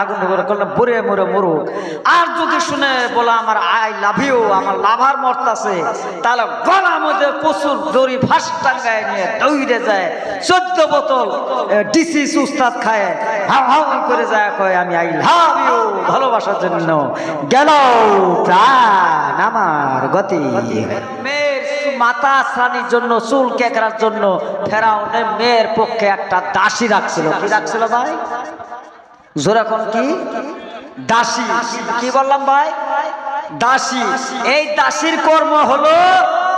আগুন বুড়ে মুড়ে মরুক। আর যদি শুনে বলে, আমার আই লাভ আমার লাভার মরতাছে তাহলে গলার মধ্যে প্রচুর দড়ি ফাঁস টাঙ্গায় নিয়ে দৌড়ে যায়, চোদ্দ বোতল ডিসি উস্তাদ খায়, হাও হাও করে যায়, কয়, আমি আই লাভ ভালোবাসার জন্য। গেল প্রাণ আমার গতি। মাথা আশ্রানির জন্য, চুল কেকড়ার জন্য, ফেরাউনের মেয়ের পক্ষে একটা দাসী রাখছিল। কি রাখছিল ভাই? জোরাখন কি? দাসী। কি বললাম ভাই? দাসী। এই দাসীর কর্ম হলো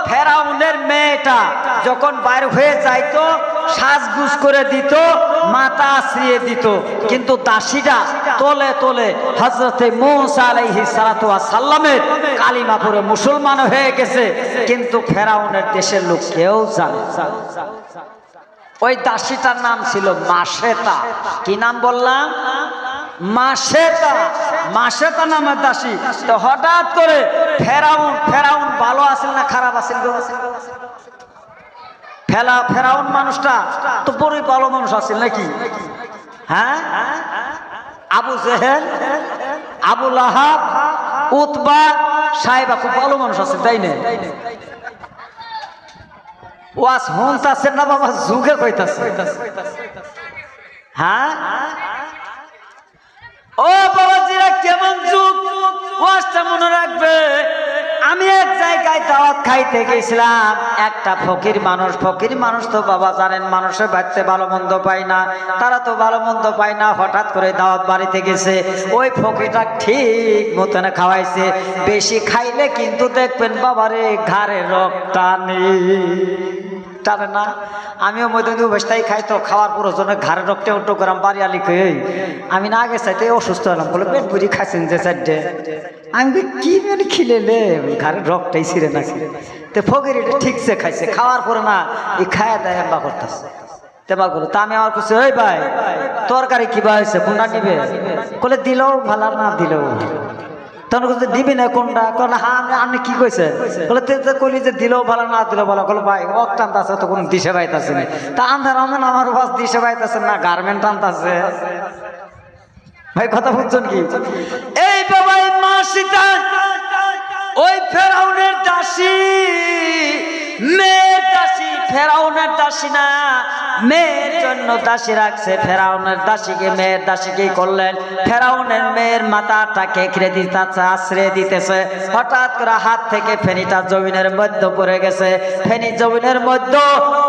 ফেরাউনের মেয়েটা যখন বাইর হয়ে যাইতো, সাজগুজ করে দিত, মাথা আশ্রিয়ে দিত। কিন্তু দাসীটা তলে তলে হজরতে সাল্লামের কালিমা মুসলমান হয়ে গেছে। কিন্তু ফেরাউনের দেশের লোক কেউ জানে। ওই দাসীটার নাম ছিল মাসেতা। কি নাম বললাম? মাসেতা। মাসেতা নামের দাসী। হঠাৎ করে ফেরাউন ফেরাউন ভালো আছিল না খারাপ আছিল ফেলা, ফেরাউন মানুষটা তো বড়ই ভালো মানুষ আছিল নাকি? হ্যাঁ? Abu Jahl, Abu Lahab, Utba সাহেবা খুব ভালো মানুষ আছে তাই না? ওয়াস হুনতাছে না বাবা যুগে কইতাছে। হ্যাঁ? ও বাবাজিরা কেমন যুগ? ওয়াসটা মনে রাখবে। জায়গায় দাওয়াত খাইতে গেছিলাম। একটা ফকির মানুষ ফকির মানুষ তো বাবা জানেন মানুষের বাড়িতে ভালো মন্দ পায় না। তারা তো ভালো মন্দ পায় না, হঠাৎ করে দাওয়াত বাড়িতে গেছে। ওই ফকিরটা ঠিক মতন খাওয়াইছে। বেশি খাইলে কিন্তু দেখবেন বাবারে ঘাড়ে রক্তানি টানে না, আমিও মধ্যে অবস্থায় খাই তো, খাওয়ার পর জন্য ঘাড়ে রক্তে উল্টো করাম বাড়ি আলি খেয়ে আমি না আগে চাইতে অসুস্থ হলাম, বলে পেট বুড়ি খাইছেন যে চারটে আমি কি মানে খিলেলে ঘাড়ে রক্তটাই ছিঁড়ে না ছিঁড়ে। তো ফকির এটা ঠিকছে খাইছে, খাওয়ার পরে না এই খায়া দেয় এম্বা করতেছে। তেবা করো তা আমি আমার কাছে ভাই, তরকারি কিবা হয়েছে কোনটা নিবে? বলে দিলেও ভালো না দিলেও ভালো। তখন বলছে দিবি না কোনটা? কোন হ্যাঁ আমি আপনি কি কইছেন বলে তুই তো কইলি যে দিলেও ভালো, না দিলেও ভালো? বলে ভাই ওক টানতাছে তো কোনো দিশে পাইতাছে না। তা আন্ধার আমেন আমার বাস দিশে পাইতাছে না, গার্মেন্ট টানতাছে ভাই, কথা বুঝছেন কি? এই বাবা এই মা সীতা ওই ফেরাউনের দাসী মেয়ের ফেরাউনের দাসী না, মেয়ের জন্য দাসী রাখছে। ফেরাউনের দাসীকে মেয়ের দাসীকে করলেন? ফেরাউনের মেয়ের মাথাটা কেকড়ে দিতেছে আশ্রয় দিতেছে। হঠাৎ করে হাত থেকে ফেনিটা জমিনের মধ্যে পড়ে গেছে। ফেনি জমিনের মধ্যে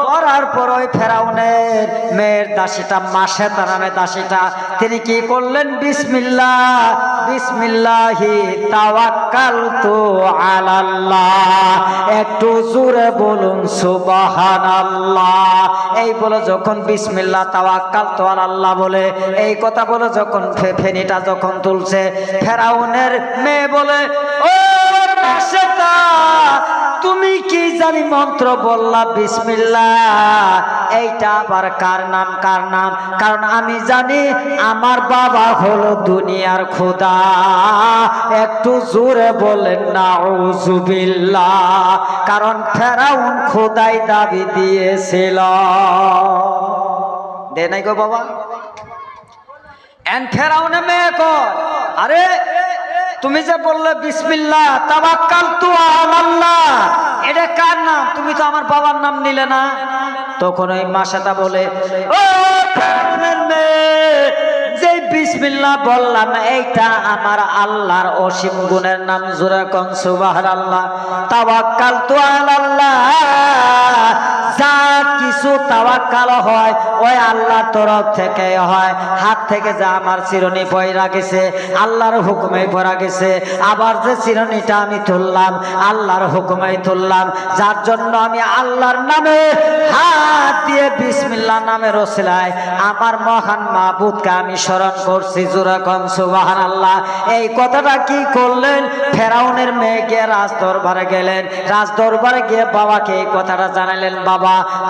পড়ার পর ওই ফেরাউনের মেয়ের দাসীটা মাসে তার নামে দাসীটা, তিনি কি করলেন? বিসমিল্লাহ। বিসমিল্লাহি তাওয়াক্কালতু আলাল্লাহ। একটু জোরে বলুন, সুবহানাল্লাহ। এই বলে যখন বিসমিল্লাহ, তাওয়াক্কালতু আলাল্লাহ বলে, এই কথা বলে যখন ফেনিটা যখন তুলছে, ফেরাউনের মেয়ে বলে, ও তুমি কি জানি মন্ত্র বললা, বিসমিল্লাহ। এইটা আবার কার নাম কার নাম? কারণ আমি জানি আমার বাবা হলো দুনিয়ার খোদা। একটু জোরে বলেন না উজুবিল্লাহ কারণ ফেরাউন খোদাই দাবি দিয়েছিল। দে নাই গো বাবা। এন ফেরাউনে মেয়ে কর। আরে তুমি যে বললে বিসমিল্লাহ তাবাক্কাল তু আল্লাহ এটা কার নাম? তুমি তো আমার বাবার নাম নিলে না। তখন ওই মাসাটা বলে, ও যে বিসমিল্লাহ বললাম, এইটা আমার আল্লাহর অসীম গুণের নাম, জোরে কন সুবহানাল্লাহ তাওয়াক্কাল তু আল্লাহ যা কিছু তাওয়াক্কাল হয়, ওই আল্লাহর তরফ থেকে হয়। হাত থেকে যা আমার চিরনি পয়রা গেছে, আল্লাহর হুকুমে পড়া গেছে। আবার যে চিরনিটা আমি তুললাম, আল্লাহর হুকুমে তুললাম। যার জন্য আমি আল্লাহর নামে হাত দিয়ে বিসমিল্লাহ নামে রসিলায়। আমার মহান মাহবুদকে আমি স্মরণ করছি জুরাকন সুবাহান আল্লাহ এই কথাটা কি করলেন? ফেরাউনের মেয়ে গিয়ে রাজ দরবারে গেলেন। রাজ দরবারে গিয়ে বাবাকে এই কথাটা জানালেন, বাবা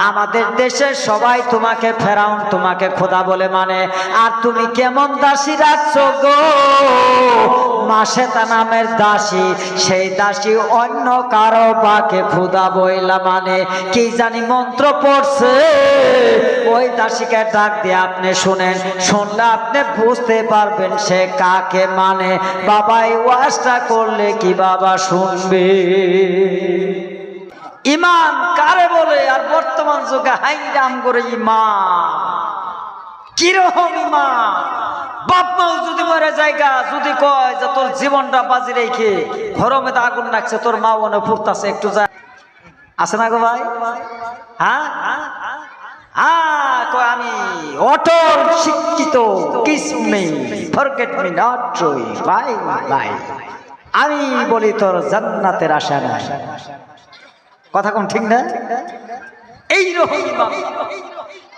আমাদের দেশের সবাই তোমাকে ফেরাউন, তোমাকে খোদা বলে মানে। আর তুমি কেমন দাসী রাখছো গো? মাসেতা নামের দাসী, সেই দাসী অন্য কারও বাকে খুদা বইলা মানে। কি জানি মন্ত্র পড়ছে? ওই দাসীকে ডাক দিয়ে আপনি শুনেন, শুনলে আপনি বুঝতে পারবেন সে কাকে মানে। বাবা, এই করলে কি বাবা শুনবে? ইমান কারে বলে? আর বর্তমান যুগে হাইরাম করে ইমান। কীরকম ইমান? বাপ মাও যদি মরে জায়গা যদি কয় যে তোর জীবনটা বাজি রেখে ঘরমে তো আগুন রাখছে তোর মা মনে ফুটতাছে একটু যা আছে না গো ভাই? হ্যাঁ? হ্যাঁ কয় আমি শিক্ষিত বাই আমি বলি তোর জান্নাতের আশা নাই। কথা কোন ঠিক না? ইমান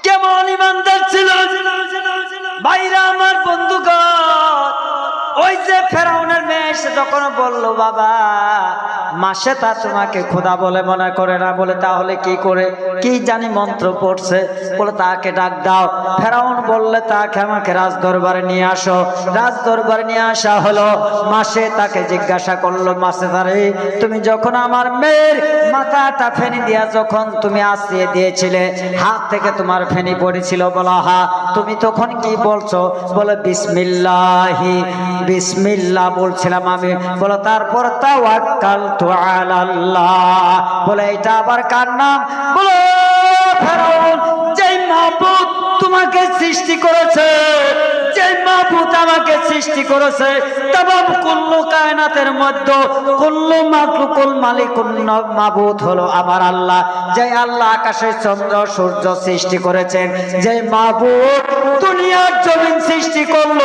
কেমন ইমানদার ছিল? বাইরা আমার বন্ধুগণ ওই যে ফেরাউনের মেয়ে এসে যখন বলল, বাবা, মাসে তা তোমাকে খোদা বলে মনে করে না। বলে, তাহলে কি করে? কি জানি মন্ত্র পড়ছে। বলে, তাকে ডাক দাও। ফেরাউন বললে, তাকে আমাকে রাজ দরবারে নিয়ে আসো। রাজ দরবারে নিয়ে আসা হলো। মাসে তাকে জিজ্ঞাসা করল, মাসে তারে, তুমি যখন আমার মেয়ের মাথাটা ফেনি দিয়া যখন তুমি আসিয়ে দিয়েছিলে, হাত থেকে তোমার ফেনি পড়েছিল? বলা, হা, তুমি তখন কি বলছো? বলে, বিসমিল্লাহি বিসমিল্লাহ বলছিলাম আমি। বলো, তারপর তাওয়াক্কাল তু আলাল্লাহ। বলে এটা আবার কার নাম? বলো যেই মাহবুব তোমাকে সৃষ্টি করেছে যে মাহবুদ আমাকে সৃষ্টি করেছে কুল্লু কায়নাতের মধ্যে, কুল্লু মাকলুকুল মালিকুল মাহবুদ হলো আমার আল্লাহ। যে আল্লাহ আকাশের চন্দ্র সূর্য সৃষ্টি করেছেন যে মাহবুদ দুনিয়ার জমিন সৃষ্টি করল।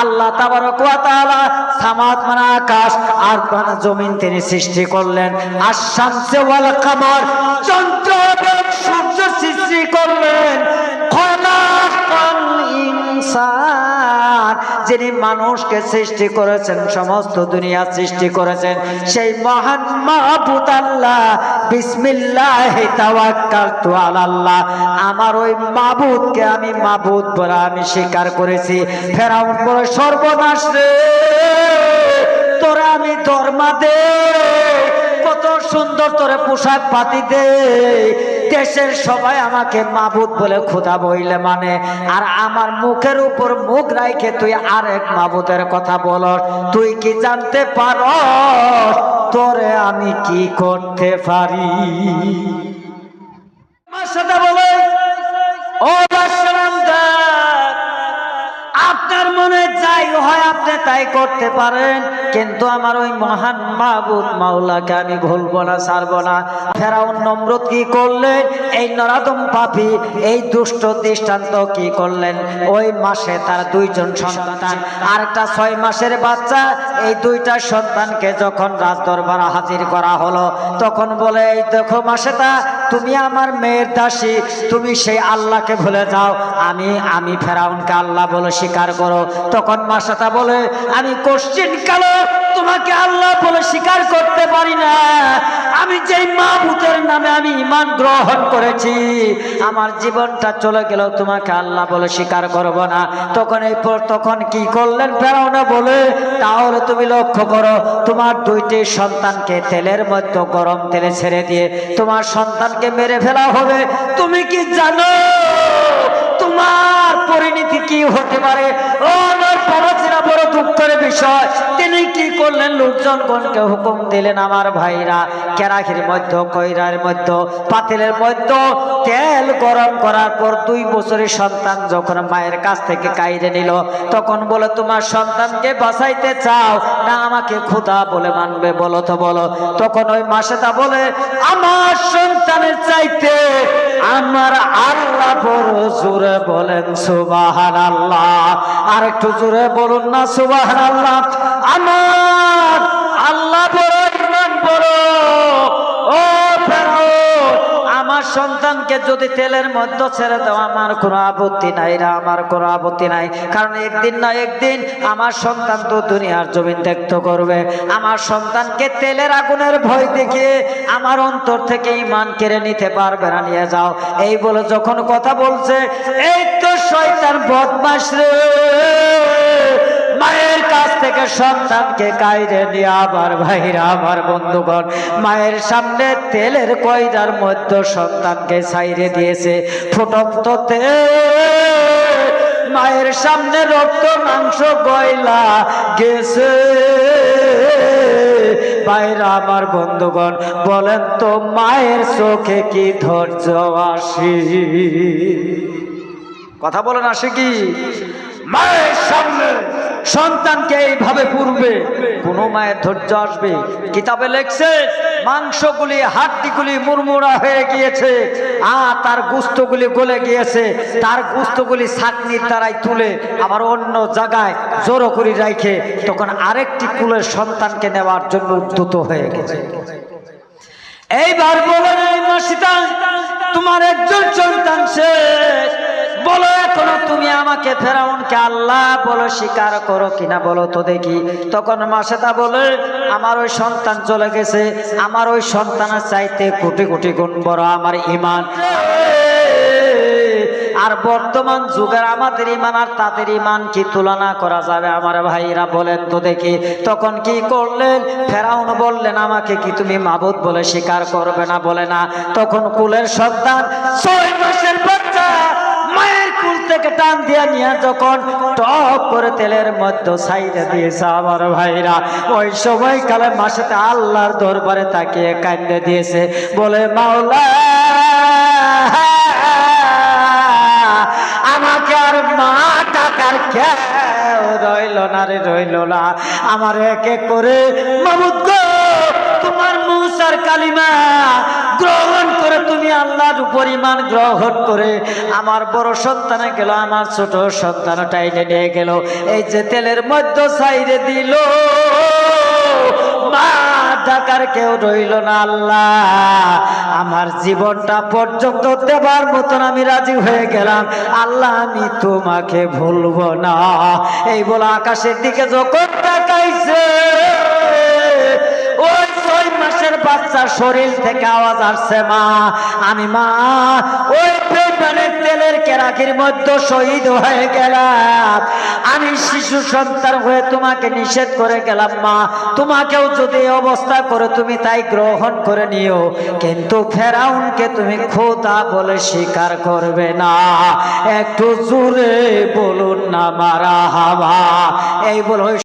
আল্লাহ সামাত মানে আকাশ আর মানে জমিন তিনি সৃষ্টি করলেন। আর ওয়াল কামর, চন্দ্র সূর্য সৃষ্টি করলেন। ইনসান। যিনি মানুষকে সৃষ্টি করেছেন, সমস্ত দুনিয়া সৃষ্টি করেছেন, সেই মহান মাহবুদ আল্লাহ, বিসমিল্লাহ তাওয়াক্কালতু আমার ওই মাবুদকে আমি মাবুদ বলে আমি স্বীকার করেছি। ফেরাউন বলে, সর্বনাশ রে, তোরা আমি ধর্মা দে, কত সুন্দর তোরে পোশাক পাতি দে দেশের সবাই আমাকে মাবুদ বলে খোদা বইলে মানে। আর আমার মুখের উপর মুখ রাইখে তুই আরেক মাবুদের কথা বল তুই কি জানতে পার তোরে আমি কি করতে পারি? আমার সাথে যাই হয় আপনি তাই করতে পারেন। কিন্তু আমার ওই মহান মাহবুদ মাওলাকে আমি ভুলবো না, ছাড়বো না। ফেরাউন নমরুদ কি করলেন? এই নরাদম পাপি, এই দুষ্ট দৃষ্টান্ত কি করলেন? ওই মাসে তার দুইজন সন্তান আর একটা ছয় মাসের বাচ্চা। এই দুইটা সন্তানকে যখন রাজ দরবারে হাজির করা হলো, তখন বলে, এই দেখো মাসে তা তুমি আমার মেয়ের দাসী, তুমি সেই আল্লাহকে ভুলে যাও। আমি আমি ফেরাউনকে আল্লাহ বলে স্বীকার করো। তখন মাসাতা বলে, আমি কোশ্চিন কালো তোমাকে আল্লাহ বলে স্বীকার করতে পারি না। আমি যেই মাহবুতের নামে আমি ইমান গ্রহণ করেছি, আমার জীবনটা চলে গেল তোমাকে আল্লাহ বলে স্বীকার করব না। তখন এই তখন কি করলেন ফেরাউনা বলে, তাহলে তুমি লক্ষ্য করো, তোমার দুইটি সন্তানকে তেলের মধ্যে গরম তেলে ছেড়ে দিয়ে তোমার সন্তানকে মেরে ফেলা হবে। তুমি কি জানো, তোমার পরিণতি কি হতে পারে? ও আমার বড় দুঃখের বিষয়। তিনি কি করলেন? লোকজনগণকে হুকুম দিলেন, আমার ভাইরা কেরাখির মধ্যে কইরার মধ্যে, পাতিলের মধ্যে, তেল গরম করার পর দুই বছরের সন্তান যখন মায়ের কাছ থেকে কাইরে নিল, তখন বলে, তোমার সন্তানকে বাঁচাইতে চাও? না, আমাকে ক্ষুধা বলে মানবে, বলো তো, বলো। তখন ওই মাসেটা বলে, আমার সন্তানের চাইতে আমার আল্লাহ বড় জোরে বলেন সুবাহান আল্লাহ আর একটু জোরে বলুন না সুবাহান আল্লাহ আমার আল্লাহ আমার সন্তানকে যদি তেলের মধ্যে ছেড়ে দাও, আমার কোনো আপত্তি নাই রা, আমার কোনো আপত্তি নাই। কারণ একদিন না একদিন আমার সন্তান তো দুনিয়ার জমিন ত্যাক্ত করবে। আমার সন্তানকে তেলের আগুনের ভয় দেখিয়ে আমার অন্তর থেকে ইমান কেড়ে নিতে পারবে না, নিয়ে যাও। এই বলে যখন কথা বলছে, এই তো শয়তান বদমাস রে। থেকে সন্তানকে কাইরে নিয়ে আবার ভাইরা, আমার বন্ধুগণ, মায়ের সামনে তেলের কয়দার মধ্যে সন্তানকে ছাইরে দিয়েছে। ফুটন্ত তেল, মায়ের সামনে রক্ত, মাংস, গয়লা গেছে। বাইরা আমার বন্ধুগণ, বলেন তো মায়ের চোখে কি ধৈর্য আসি? কথা বলেন আসে কি? মায়ের সামনে সন্তানকে এইভাবে পূর্বে, কোন মায়ের ধৈর্য আসবে। কিতাবে লেখছে, মাংসগুলি, হাড্ডিগুলি মুরমুরা হয়ে গিয়েছে আর তার গুস্তগুলি গলে গিয়েছে, তার গুস্তগুলি ছাকনির দ্বারাই তুলে আবার অন্য জায়গায় জোরো করে রাখে তখন আরেকটি কুলের সন্তানকে নেওয়ার জন্য উদ্যত হয়ে গেছে। এইবার বলেন এই মাসিতা তোমার একজন সন্তান শেষ। বলো এখনও তুমি আমাকে ফেরাউনকে আল্লাহ বলো স্বীকার করো কিনা বলো তো দেখি। তখন মাসেতা বলে, আমার ওই সন্তান চলে গেছে। আমার ওই সন্তানের চাইতে কোটি কোটি গুণ বড় আমার ইমান আর বর্তমান যুগের আমাদের ইমান আর তাদের ইমান কি তুলনা করা যাবে আমার ভাইরা বলেন তো দেখি। তখন কি করলেন? ফেরাউন বললেন, আমাকে কি তুমি মাবুদ বলে স্বীকার করবে না? বলে না। তখন কুলের সন্তান ছয় মাসের মায়ের থেকে টান দিয়ে নিয়ে যখন টপ করে তেলের মধ্যে সাইডে দিয়েছে আমার ভাইরা। ওই সময় কালে মাসেতে আল্লাহর দরবারে তাকিয়ে কান্দে দিয়েছে, বলে, মাওলা, আমাকে আর মা টাকার খেয়াল রইল না রে, রইল না। আমার এক এক করে মামুদ তোমার মুসার কালিমা গ্রহণ করে তুমি আল্লাহর উপর ইমান গ্রহণ করে আমার বড় সন্তানে গেল, আমার ছোট সন্তান টাইনে নিয়ে গেল। এই যে তেলের মধ্যে সাইরে দিল, মা ডাকার কেউ রইল না আল্লাহ। আমার জীবনটা পর্যন্ত দেবার মতন আমি রাজি হয়ে গেলাম। আল্লাহ, আমি তোমাকে ভুলবো না। এই বলে আকাশের দিকে যখন তাকাইছে, ওই বাচ্চার শরীর থেকে আওয়াজ আসছে, মা। আমি, মা, ওই বেমানের তেলের কেরাকির মধ্যে শহীদ হয়ে গেলাম। আমি শিশু সন্তান হয়ে তোমাকে নিষেধ করে গেলাম, মা। তোমাকেও যদি অবস্থা করে তুমি তাই গ্রহণ করে নিও। কিন্তু ফেরাউনকে তুমি খোদা বলে স্বীকার করবে না। একটু জোরে বলুন না, মারা হাবা এই বলে